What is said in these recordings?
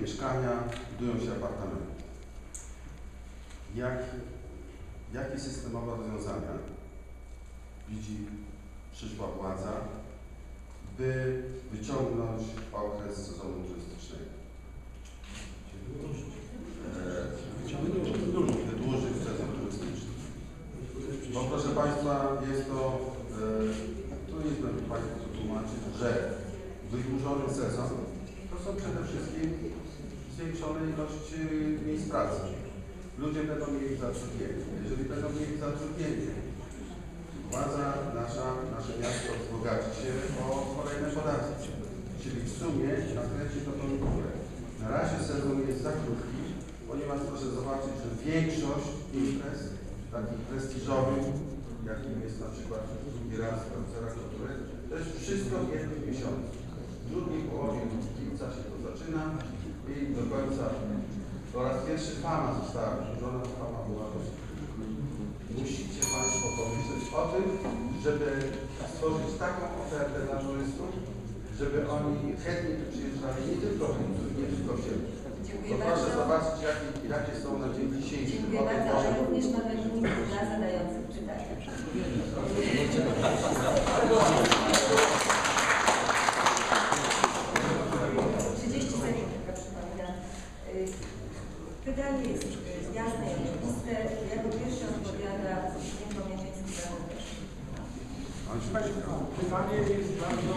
mieszkania, budują się apartamenty. Jak, jakie systemowe rozwiązania widzi przyszła władza, by wyciągnąć okres sezonu turystycznego? E, wydłużyć sezon turystyczny. Bo proszę Państwa, jest to, e, tu jest będę Państwu tłumaczyć, że wydłużony sezon to są przede wszystkim zwiększone ilości miejsc pracy. Ludzie będą mieli zatrudnienie. Jeżeli będą mieli zatrudnienie, władza nasza, nasze miasto wzbogaci się o kolejne podatki. Czyli w sumie nakręci to górę. Na razie sezon jest za krótki, ponieważ proszę zobaczyć, że większość imprez takich prestiżowych, jakim jest na przykład drugi raz Kancera Kultury, to jest wszystko w jednym miesiącu. W drugiej połowie lipca się to zaczyna i do końca po raz pierwszy fama została wydłużona, to fama była Musicie Państwo pomyśleć o tym, żeby stworzyć taką ofertę dla turystów, żeby oni chętnie tu przyjeżdżali nie tylko w lipcu, nie tylko w sierpniu. Bo Dziękuję proszę bardzo. zobaczyć, jakie, jakie są na dzień dzisiejszy. Dziękuję bardzo, ale również mamy dla zadających pytania. 30 sekund, tylko przypominam. Y, Pytanie jest y, jasne i oczywiste. Jako pierwszy odpowiada Zbigniew Mieczyński Zachodniesz. Proszę Państwa, pytanie jest bardzo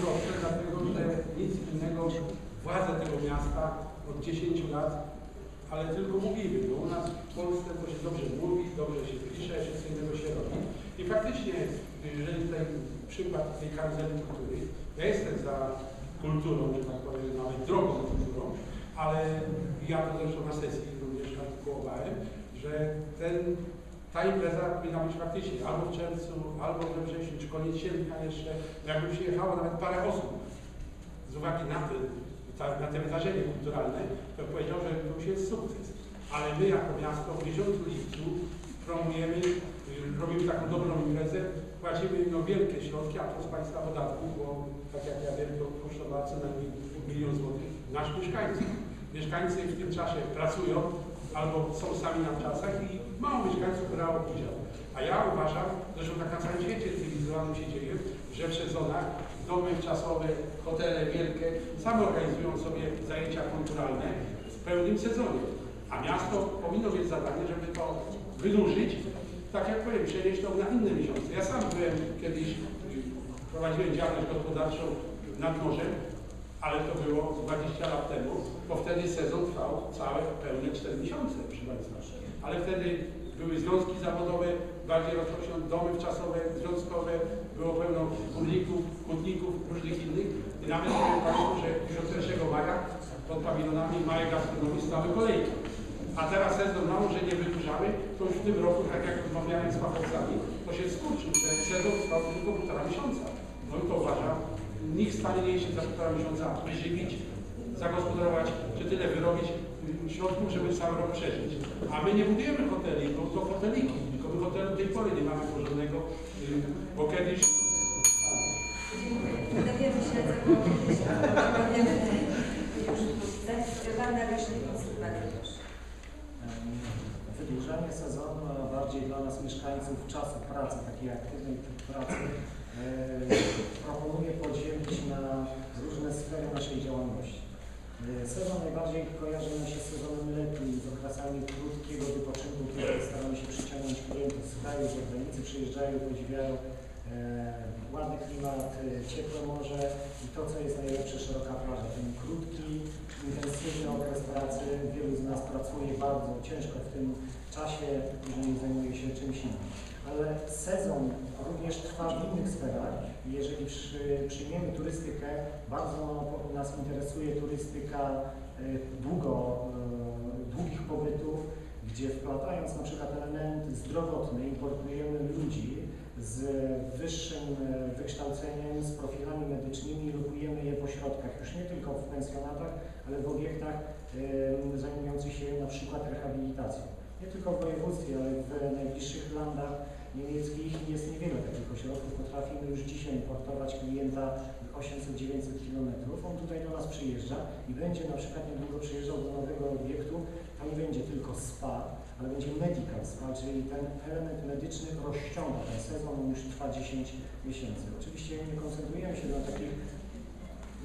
proste, dlatego że nic innego władze tego miasta od 10 lat, ale tylko mówimy, bo u nas w Polsce to się dobrze mówi, dobrze się pisze, wszystko innego się robi. I faktycznie, jeżeli tutaj przykład tej karuzeli kultury, ja jestem za kulturą, że tak powiem, nawet drogą kulturą, ale ja to zresztą na sesji również artykułowałem, że ten ta impreza powinna być faktycznie albo w czerwcu, albo we wrześniu, czy koniec sierpnia jeszcze. Jakby przyjechało nawet parę osób z uwagi na, te, ta, na te wydarzenie kulturalne, to powiedział, że to już jest sukces. Ale my jako miasto w miesiącu lipcu promujemy, robimy taką dobrą imprezę, płacimy no, wielkie środki, a to z Państwa podatków, bo tak jak ja wiem, to kosztowała co najmniej milion złotych nasz mieszkańców. Mieszkańcy w tym czasie pracują, albo są sami na czasach i mało mieszkańców brało udział. A ja uważam, zresztą tak na całym świecie cywilizowanym się dzieje, że w sezonach domy czasowe, hotele wielkie same organizują sobie zajęcia kulturalne w pełnym sezonie. A miasto powinno mieć zadanie, żeby to wydłużyć, tak jak powiem, przenieść to na inne miesiące. Ja sam byłem kiedyś, prowadziłem działalność gospodarczą nad morzem, ale to było 20 lat temu, bo wtedy sezon trwał całe pełne 4 miesiące, proszę Państwa. Ale wtedy były związki zawodowe, bardziej rozpoczęte domy wczasowe, związkowe, było pełno górników, hutników, różnych innych. I nawet powiem Państwu, że już od 1 maja pod pawilonami małej gastronomii stały kolejki. A teraz sezon mało, że nie wydłużamy, to już w tym roku, tak jak rozmawiałem z fachowcami, to się skurczył, że sezon trwał tylko półtora miesiąca. No i to uważam, nikt w stanie nie jest za półtora miesiąca wyżywić, zagospodarować, czy tyle wyrobić środków, żeby cały rok przeżyć. A my nie budujemy hoteli, bo to hoteliki, tylko my hotelu do tej pory nie mamy porządnego, y, bo kiedyś Dziękuję. Dowiemy się proszę. Wydłużenie sezonu, a bardziej dla nas mieszkańców czasu pracy, takiej aktywnej pracy, e, proponuję podzielić na różne sfery naszej działalności. Sezon najbardziej kojarzy nam się z sezonem letnim, z okresami krótkiego wypoczynku, kiedy staramy się przyciągnąć klientów z kraju, zagranicy przyjeżdżają, podziwiają e, ładny klimat, e, ciepłe morze i to, co jest najlepsze, szeroka plaża. Ten krótki, intensywny okres pracy, wielu z nas pracuje bardzo ciężko w tym czasie, jeżeli zajmuje się czymś innym. Ale sezon również trwa w innych sferach. Jeżeli przy, przyjmiemy turystykę, bardzo nas interesuje turystyka e, długo, e, długich pobytów, gdzie wplatając na przykład element zdrowotny importujemy ludzi z wyższym e, wykształceniem, z profilami medycznymi, lokujemy je w ośrodkach, już nie tylko w pensjonatach, ale w obiektach zajmujących się na przykład rehabilitacją. nie tylko w województwie, ale w najbliższych landach niemieckich jest niewiele takich ośrodków. Potrafimy już dzisiaj importować klienta 800-900 km. On tutaj do nas przyjeżdża i będzie na przykład niedługo przyjeżdżał do nowego obiektu. To nie będzie tylko spa, ale będzie medical spa, czyli ten element medyczny rozciąga ten sezon, on już trwa 10 miesięcy. Oczywiście nie koncentrujemy się na takich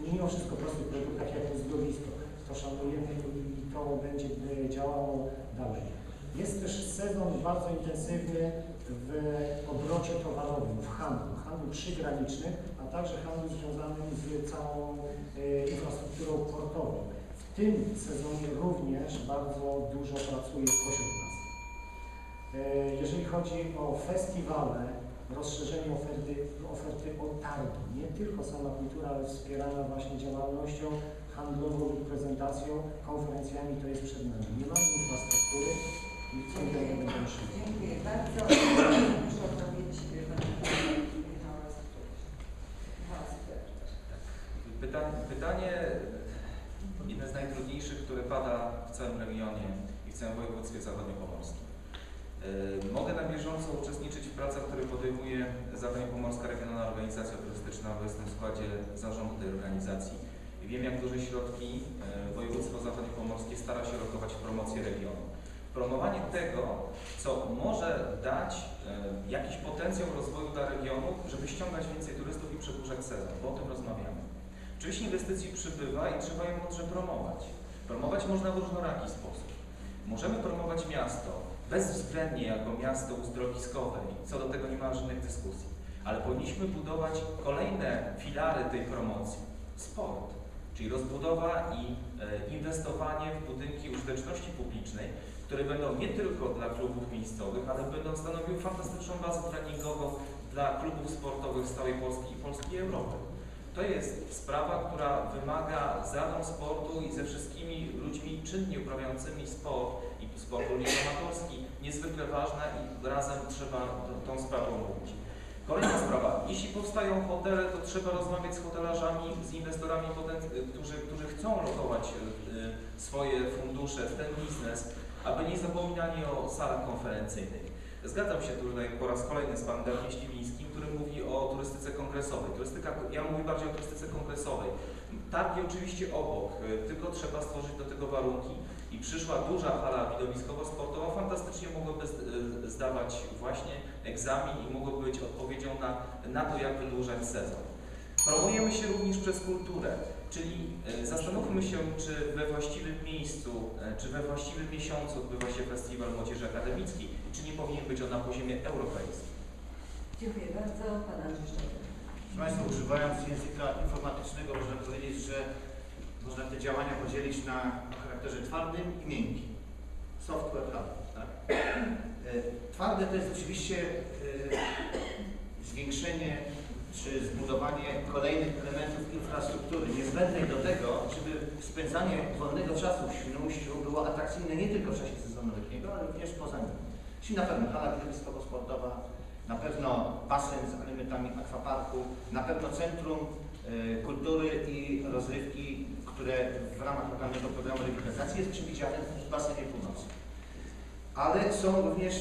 mimo wszystko prostych produktach jak uzdrowisko. To szanujemy i to będzie działało dalej. Jest też sezon bardzo intensywny w obrocie towarowym, w handlu, handlu przygranicznym, a także handlu związanym z całą e, infrastrukturą portową. W tym sezonie również bardzo dużo pracuje pośród nas. E, Jeżeli chodzi o festiwale, rozszerzenie oferty, oferty o targi, nie tylko sama kultura, ale wspierana właśnie działalnością handlową i prezentacją, konferencjami, to jest przed nami. Nie mamy infrastruktury Dziękuję bardzo. Proszę odpowiedzieć e, Pan Michał Wasper. Pyta, pytanie, jedne z najtrudniejszych, które pada w całym regionie i w całym województwie zachodniopomorskim. Yy, Mogę na bieżąco uczestniczyć w pracach, które podejmuje Zachodniopomorska Regionalna Organizacja Turystyczna, bo jestem w składzie zarządu tej organizacji. Wiem, jak duże środki yy, województwo zachodniopomorskie stara się rokować w promocję regionu. Promowanie tego, co może dać yy, jakiś potencjał rozwoju dla regionu, żeby ściągać więcej turystów i przedłużać sezon, bo o tym rozmawiamy. Oczywiście inwestycji przybywa i trzeba ją mądrze promować. Promować można w różnoraki sposób. Możemy promować miasto bezwzględnie jako miasto uzdrowiskowe i co do tego nie ma żadnych dyskusji, ale powinniśmy budować kolejne filary tej promocji. Sport, czyli rozbudowa i e, inwestowanie w budynki użyteczności publicznej, które będą nie tylko dla klubów miejscowych, ale będą stanowiły fantastyczną bazę treningową dla klubów sportowych z całej Polski i Polski i Europy. To jest sprawa, która wymaga z Radą Sportu i ze wszystkimi ludźmi czynnie uprawiającymi sport i sport również amatorski niezwykle ważna i razem trzeba tą sprawą mówić. Kolejna sprawa. Jeśli powstają hotele, to trzeba rozmawiać z hotelarzami, z inwestorami, poten- którzy, którzy chcą lokować y, y, swoje fundusze w ten biznes, aby nie zapominali o salach konferencyjnych. Zgadzam się tutaj po raz kolejny z panem Śliwińskim, który mówi o turystyce kongresowej. Turystyka, ja mówię bardziej o turystyce kongresowej. Targi oczywiście obok, y, tylko trzeba stworzyć do tego warunki i przyszła duża hala widowiskowo-sportowa fantastycznie mogłaby y, zdawać właśnie egzamin i mogłoby być odpowiedzią na, na to, jak wydłużać sezon. Promujemy się również przez kulturę, czyli y, zastanówmy się, czy we właściwym miejscu, y, czy we właściwym miesiącu odbywa się Festiwal Młodzieży Akademickiej czy nie powinien być on na poziomie europejskim. Dziękuję bardzo. Pan Andrzej. Proszę Państwa, używając języka informatycznego można powiedzieć, że można te działania podzielić na charakterze twardym i miękkim. Software, hardware. Tak? E, Twarde to jest oczywiście e, zwiększenie czy zbudowanie kolejnych elementów infrastruktury niezbędnej do tego, żeby spędzanie wolnego czasu w Świnoujściu było atrakcyjne nie tylko w czasie sezonu letniego, ale również poza nim. Czyli na pewno hala widowiskowo-sportowa, na pewno basen z elementami akwaparku, na pewno centrum e, kultury i rozrywki, które w ramach lokalnego programu rewitalizacji jest przewidziane w basenie północnym. Ale są również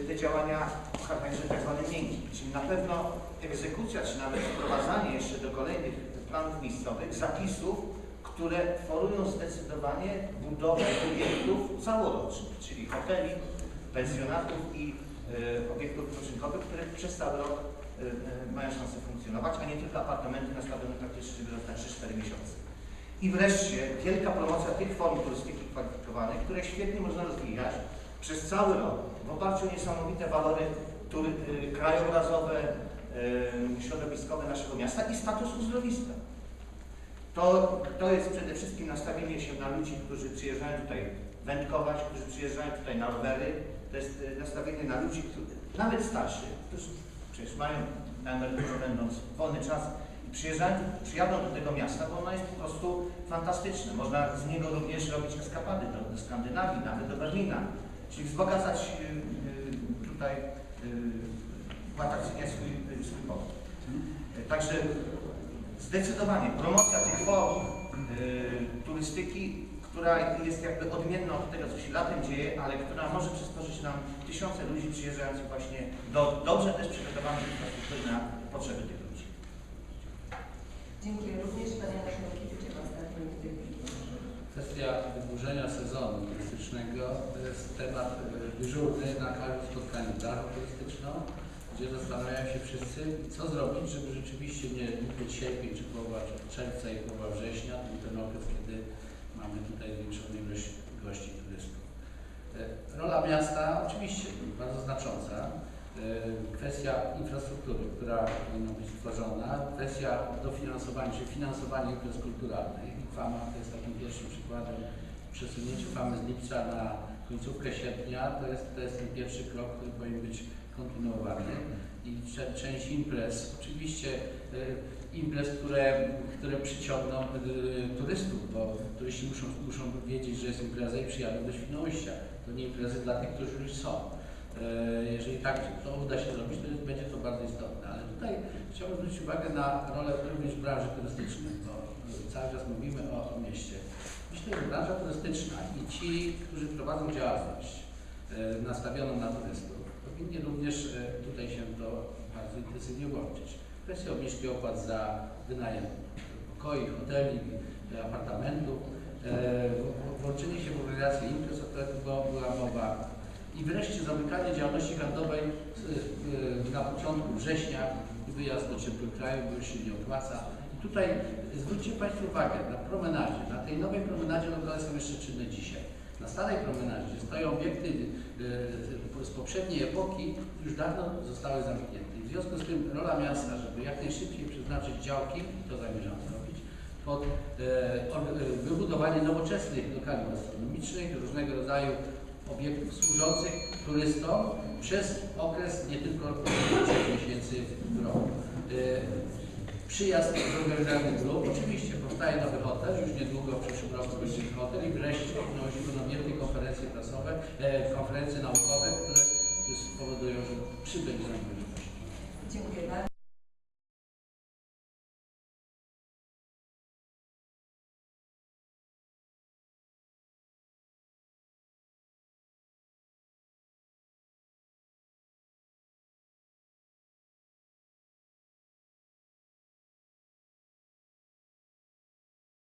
e, te działania o charakterze tak zwanym miękkim, czyli na pewno egzekucja, czy nawet wprowadzanie jeszcze do kolejnych planów miejscowych zapisów, które forują zdecydowanie budowę obiektów całorocznych, czyli hoteli, pensjonatów i e, obiektów wypoczynkowych, które przez cały rok e, mają szansę funkcjonować, a nie tylko apartamenty nastawione praktycznie, zostać 3-4 miesiące. I wreszcie wielka promocja tych form turystyki kwalifikowanej, które świetnie można rozwijać przez cały rok w oparciu o niesamowite walory tury, y, krajobrazowe, y, środowiskowe naszego miasta i status uzdrowiska. To, to jest przede wszystkim nastawienie się na ludzi, którzy przyjeżdżają tutaj wędkować, którzy przyjeżdżają tutaj na rowery. To jest y, nastawienie na ludzi, którzy, nawet starszych, którzy przecież mają na emeryturze będąc wolny czas i przyjeżdżają, przyjadą do tego miasta, bo ono jest po prostu fantastyczne. Można z niego również robić eskapady do, do Skandynawii, nawet do Berlina, czyli wzbogacać y, y, tutaj, uatrakcyjniać swój, y, swój pobyt. Y, Także zdecydowanie promocja tych form turystyki, która jest jakby odmienna od tego, co się latem dzieje, ale która może przysporzyć nam tysiące ludzi przyjeżdżających właśnie do dobrze też przygotowanej infrastruktury na potrzeby tych ludzi. Dziękuję również. Panie Marszałkowicz, ostatni Kwestia wydłużenia sezonu turystycznego to jest temat e, dyżurny na każdym spotkaniu branżą turystyczną, gdzie zastanawiają się wszyscy, co zrobić, żeby rzeczywiście nie być sierpień czy połowa czerwca i połowa września, to ten okres, kiedy mamy tutaj zwiększoną ilość gości turystów. E, Rola miasta oczywiście bardzo znacząca. E, Kwestia infrastruktury, która powinna być stworzona, kwestia dofinansowania, czy finansowania imprez kulturalnych. Fama to jest takim pierwszym przykładem. Przesunięcie Famy z lipca na końcówkę sierpnia to jest, to jest ten pierwszy krok, który powinien być kontynuowany. I część imprez, oczywiście e, imprez, które, które przyciągną e, turystów, bo turyści muszą, muszą wiedzieć, że jest impreza i przyjadą do Świnoujścia. To nie imprezy dla tych, którzy już są. E, Jeżeli tak to uda się zrobić, to będzie to bardzo istotne. Ale tutaj chciałbym zwrócić uwagę na rolę również branży turystycznej, bo cały czas mówimy o mieście. Myślę, że branża turystyczna i ci, którzy prowadzą działalność e, nastawioną na turystów, powinni również e, tutaj się to bardzo intensywnie łączyć. Kwestia obniżki opłat za wynajem pokoi, hoteli, e, apartamentów, włączenie się w organizację imprez, o których była- mowa, i wreszcie zamykanie działalności handlowej na początku września i wyjazd do ciepłych krajów, bo już się nie opłaca. Tutaj zwróćcie Państwo uwagę, na promenadzie, na tej nowej promenadzie lokalne są jeszcze czynne dzisiaj. Na starej promenadzie stoją obiekty y, z poprzedniej epoki, już dawno zostały zamknięte. W związku z tym rola miasta, żeby jak najszybciej przeznaczyć działki, to zamierzam zrobić, pod e, e, wybudowanie nowoczesnych lokali gastronomicznych, różnego rodzaju obiektów służących turystom przez okres nie tylko 3 miesięcy w roku. Przyjazd zorganizowany grup, oczywiście powstaje nowy hotel, już niedługo w przyszłym roku będzie hotel i wreszcie wnosimy na wielkie konferencje prasowe, e, konferencje naukowe, które spowodują, że przybędzie nam. Dziękuję bardzo.